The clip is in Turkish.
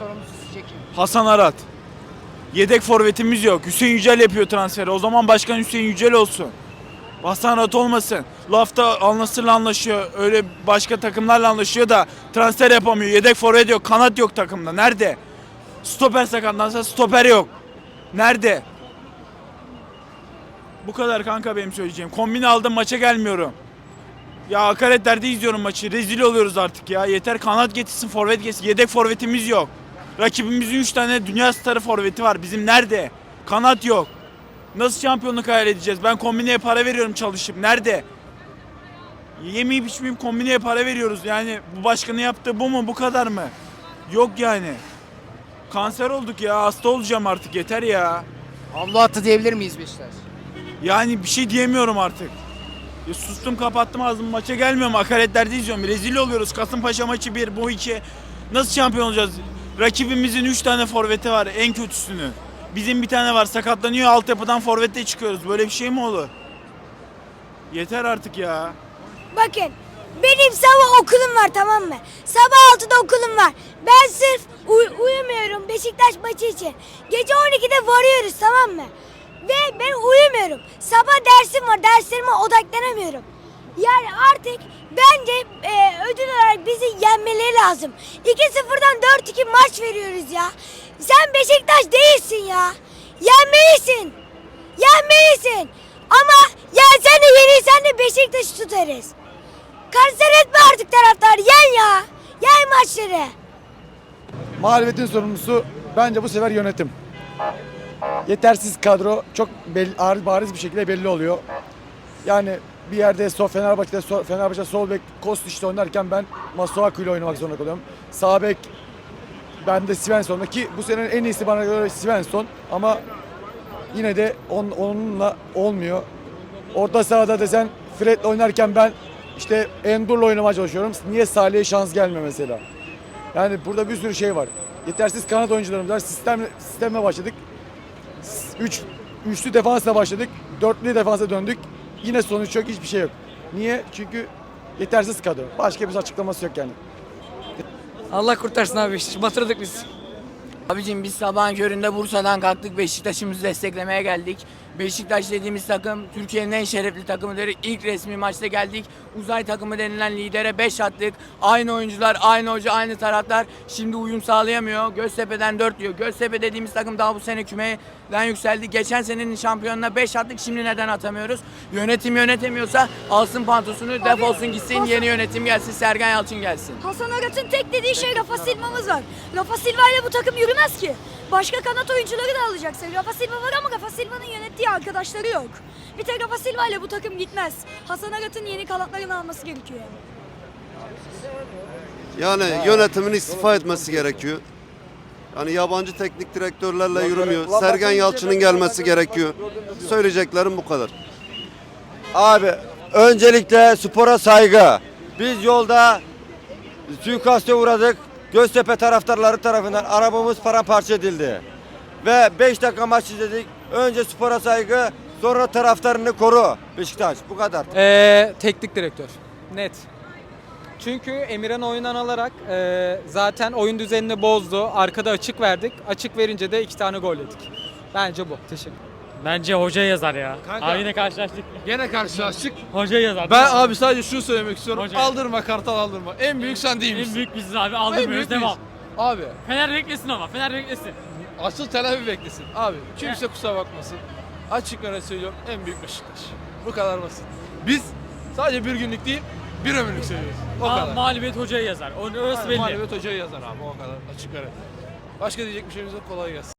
sorumlusu sizce? Hasan Arat. Yedek forvetimiz yok. Hüseyin Yücel yapıyor transferi. O zaman başkan Hüseyin Yücel olsun. Hasan Arat olmasın. Lafta Al-Nassr'la anlaşıyor. Öyle başka takımlarla anlaşıyor da transfer yapamıyor. Yedek forvet yok. Kanat yok takımda. Nerede? Stoper sakatlansa stoper yok. Nerede? Bu kadar kanka benim söyleyeceğim. Kombine aldım maça gelmiyorum. Ya hakaretlerde izliyorum maçı. Rezil oluyoruz artık ya. Yeter kanat getirsin, forvet getirsin. Yedek forvetimiz yok. Rakibimizin 3 tane dünya starı forveti var. Bizim nerede? Kanat yok. Nasıl şampiyonluk hayal edeceğiz? Ben kombineye para veriyorum çalışıp. Nerede? Yemeyip içmeyip kombineye para veriyoruz. Yani bu başkanın yaptığı bu mu? Bu kadar mı? Yok yani. Kanser olduk ya. Hasta olacağım artık. Yeter ya. Havlu attı diyebilir miyiz Beşiktaş? Yani bir şey diyemiyorum artık. Ya sustum kapattım ağzımı maça gelmiyorum. Hakaretlerde izliyorum. Rezil oluyoruz. Kasımpaşa maçı bir, bu iki. Nasıl şampiyon olacağız? Rakibimizin 3 tane forveti var en kötüsünü. Bizim bir tane var sakatlanıyor altyapıdan forvette çıkıyoruz. Böyle bir şey mi olur? Yeter artık ya. Bakın benim sabah okulum var tamam mı? Sabah 6'da okulum var. Ben sırf uy- uyumuyorum Beşiktaş maçı için. Gece 12'de varıyoruz tamam mı? Ve ben uyumuyorum. Sabah dersim var derslerime odaklanamıyorum. Yani artık bence e, ödül olarak bizi yenmeleri lazım. 2-0'dan 4-2 maç veriyoruz ya. Sen Beşiktaş değilsin ya. Yenmelisin. Yenmelisin. Ama yensen de yenilsen de Beşiktaş'ı tutarız. Kanser etme artık taraftar. Yen ya. Yen maçları. Mağlubiyetin sorumlusu bence bu sefer yönetim. Yetersiz kadro çok belli, bariz bir şekilde belli oluyor. Yani bir yerde sol Fenerbahçe'de sol, Fenerbahçe sol bek Kostic'te oynarken ben Masuaku ile oynamak zorunda kalıyorum. Sağ bek ben de Svensson'da ki bu senenin en iyisi bana göre Svensson ama yine de on, onunla olmuyor. Orta sahada desen Fred'le oynarken ben işte Endur'la oynamaya çalışıyorum. Niye Salih'e şans gelmiyor mesela? Yani burada bir sürü şey var. Yetersiz kanat oyuncularımız var. Sistem, sistemle başladık. Üç, üçlü defansla başladık. Dörtlü defansa döndük. Yine sonuç yok, hiçbir şey yok. Niye? Çünkü yetersiz kadro. Başka bir açıklaması yok yani. Allah kurtarsın abi. Batırdık biz. Abicim biz sabahın köründe Bursa'dan kalktık Beşiktaş'ımızı desteklemeye geldik. Beşiktaş dediğimiz takım Türkiye'nin en şerefli takımıdır. İlk resmi maçta geldik. Uzay takımı denilen lidere 5 attık. Aynı oyuncular, aynı hoca, aynı taraftar. Şimdi uyum sağlayamıyor. Göztepe'den 4 diyor. Göztepe dediğimiz takım daha bu sene kümeden yükseldi. Geçen senenin şampiyonuna 5 attık. Şimdi neden atamıyoruz? Yönetim yönetemiyorsa alsın pantosunu, defolsun gitsin. Yeni yönetim gelsin, Sergen Yalçın gelsin. Hasan Arat'ın tek dediği şey Rafa Silva'mız var. Rafa Silva ile bu takım yürümez ki. Başka kanat oyuncuları da alacaksın. Rafa Silva var ama Rafa Silva'nın yönettiği arkadaşları yok. Bir tek Rafa Silva ile bu takım gitmez. Hasan Arat'ın yeni kanatlarını alması gerekiyor. Yani yönetimin istifa etmesi gerekiyor. Yani yabancı teknik direktörlerle yürümüyor. Sergen Yalçın'ın gelmesi gerekiyor. Söyleyeceklerim bu kadar. Abi öncelikle spora saygı. Biz yolda suikaste uğradık. Göztepe taraftarları tarafından arabamız paramparça edildi. Ve 5 dakika maç izledik. Önce spora saygı, sonra taraftarını koru. Beşiktaş bu kadar. Ee, teknik direktör. Net. Çünkü Emirhan oyundan alarak e, zaten oyun düzenini bozdu. Arkada açık verdik. Açık verince de iki tane gol yedik. Bence bu. Teşekkür Bence hoca yazar ya. Kanka. Abi yine karşılaştık. Gene karşılaştık. Hoca yazar. Ben abi sadece şunu söylemek istiyorum. Hoca. Aldırma kartal aldırma. En büyük sen değil en misin? büyük biziz abi. En büyük Aldırmıyoruz devam. biz. Abi Fener beklesin ama. Fener beklesin. asıl Tel Aviv beklesin. Abi kimse kusura bakmasın. Açık ara söylüyorum en büyük Beşiktaş. Bu kadar basit. Biz sadece bir günlük değil bir ömürlük seviyoruz. O Ma- kadar. mağlubiyet hocaya yazar. O- Orası belli. Mağlubiyet hocayı yazar abi o kadar açık ara. Başka diyecek bir şeyimiz yok kolay gelsin.